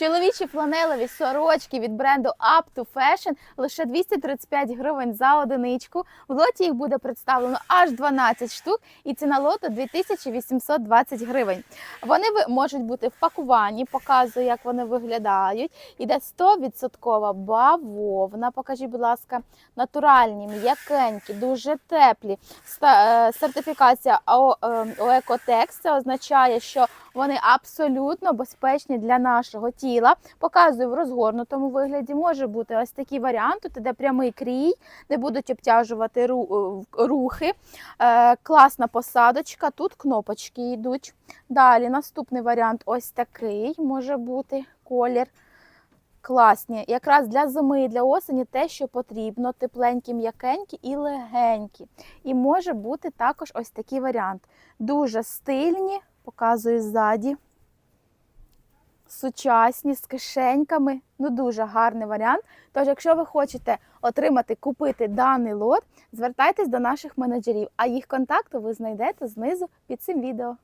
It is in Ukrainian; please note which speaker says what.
Speaker 1: Чоловічі фланелеві сорочки від бренду Up to Fashion лише 235 гривень за одиничку. В лоті їх буде представлено аж 12 штук, і ціна лоту 2820 гривень. Вони можуть бути в пакуванні, показую, як вони виглядають. Іде 100% бавовна. Покажіть, будь ласка, натуральні, м'якенькі, дуже теплі. Е, Сертифікація Оекотекс. Це означає, що вони абсолютно безпечні для нашого тіла. Показую в розгорнутому вигляді. Може бути ось такий варіант. Тут іде прямий крій, де будуть обтяжувати е, рухи. Е, класна посадочка. Тут кнопочки йдуть. Далі наступний варіант ось такий може бути колір. Класні. Якраз для зими і для осені те, що потрібно, тепленькі, м'якенькі і легенькі. І може бути також ось такий варіант. Дуже стильні, показую ззаді. Сучасні з кишеньками. Ну, дуже гарний варіант. Тож, якщо ви хочете отримати, купити даний лот, звертайтесь до наших менеджерів, а їх контакти ви знайдете знизу під цим відео.